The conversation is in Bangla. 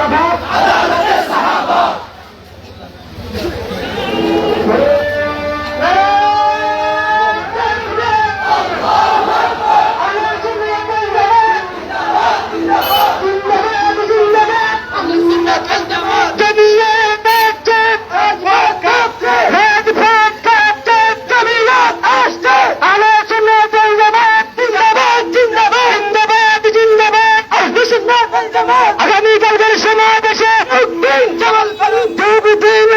জিন্দাবাদ baby, baby.